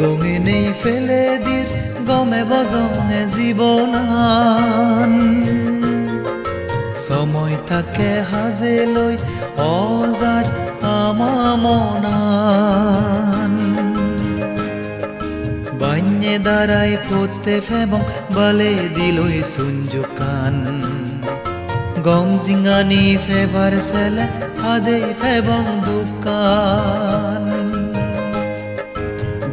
গঙে নেই ফেলে দির, গমে বজঙে জীৱনান। সময় তাকে হাজে লৈ অজাত আমামনান বান্যে দাঁড়াই পড়তে ফেবং, বলে দিলই সুঞ্জুকান গম জিঙানি ফেবার সেলে হাদে ফেবং দোকান।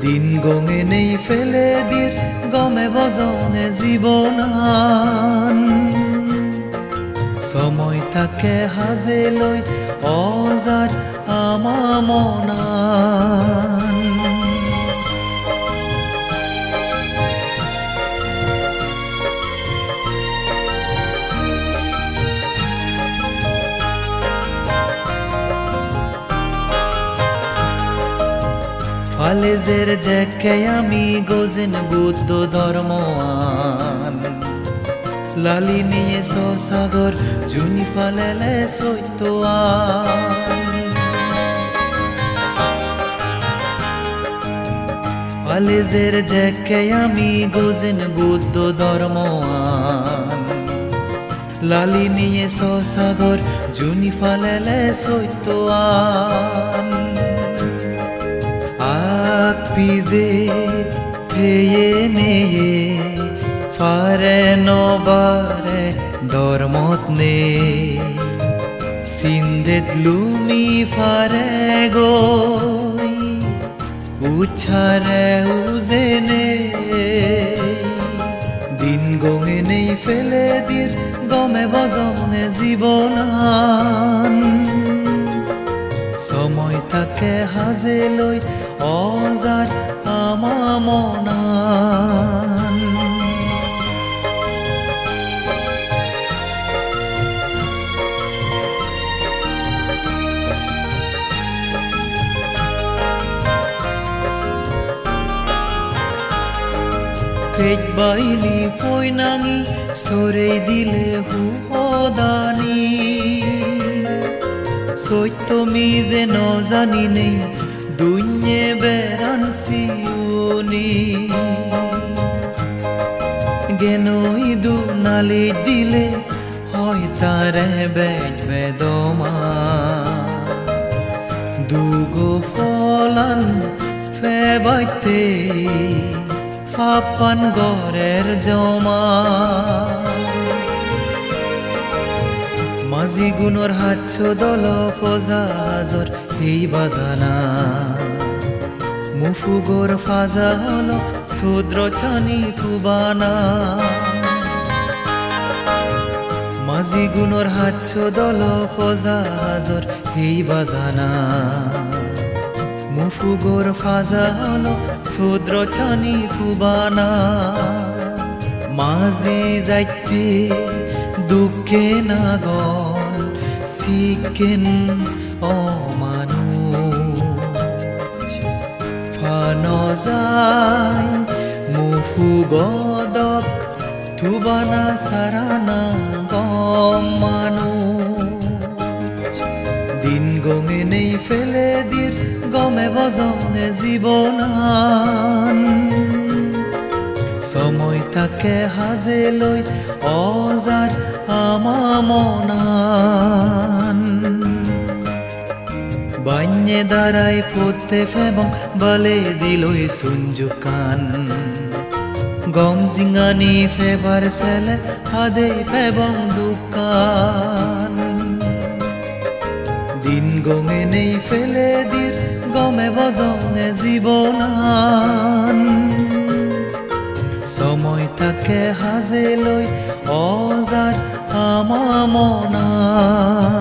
দিন গঙে নেই ফেলে দির গমে বজঙে জীৱনান সময় তাকে হাজে লৈ অজাত আমামনান ফালেজের জ্যাকে আমি গোজেন বুদ্ধ ধর্ময়ান লালি নিয়ে সাগর, জুনি ফালেলে সৈতোয়ান ফালেজের জ্যাকে আমি গোজেন বুদ্ধ ধর্ময়ান লালি নিয়ে সাগর, জুনি ফালেলে সৈতোয়ান আক পিজে থেয়ে নেয়ে ফারে নবারে ধর্মত নে। সিন্দেত লুমি ফারে গো উছারে উজেনে দিন গঙে নেই ফেলে দির, গমে বজঙে জীৱনান তাকে হাজে লৈ অজাত আমামনান পেট বাইলি সরে দিলে হুহদানি সত্য মি যে নজানি নেই দুnye বেড়ান সিউনি গেনই দু নালি দিলে হয় তারে বেজ বেদমা। দুগো ফলান ফেবাইতে ফাপান গরের জমা। মাঝি গুণর হাতছ দল পজাজর এই বাজানা। মুফুগর ফাজা হল শূদ্র চানি থুবানা। মাঝি গুণর হাতছ দল পজাজর এই বাজানা। মুফুগর ফাজা হল শূদ্র চানি থুবানা। মাঝি যাইতে দুঃখে নাগন শিকেন অমানুষ। ফান যায় মুফু গদক থুবানা সারানা গম মানুষ। দিন গঙে নেই ফেলে দির, গমে বজঙে জীৱনান সময় তাকে হাজে লৈ অজাত আমামনান বান্যে দাঁড়াই পড়তে ফেবং বলে দিলই সুঞ্জুকান গম জিঙানি ফেবার সেলে হাদে ফেবং দোকান। দিন গঙে নেই ফেলে দির, গমে বজঙে জীৱনান সময় তাকে হাজে লৈ আমা আমামনান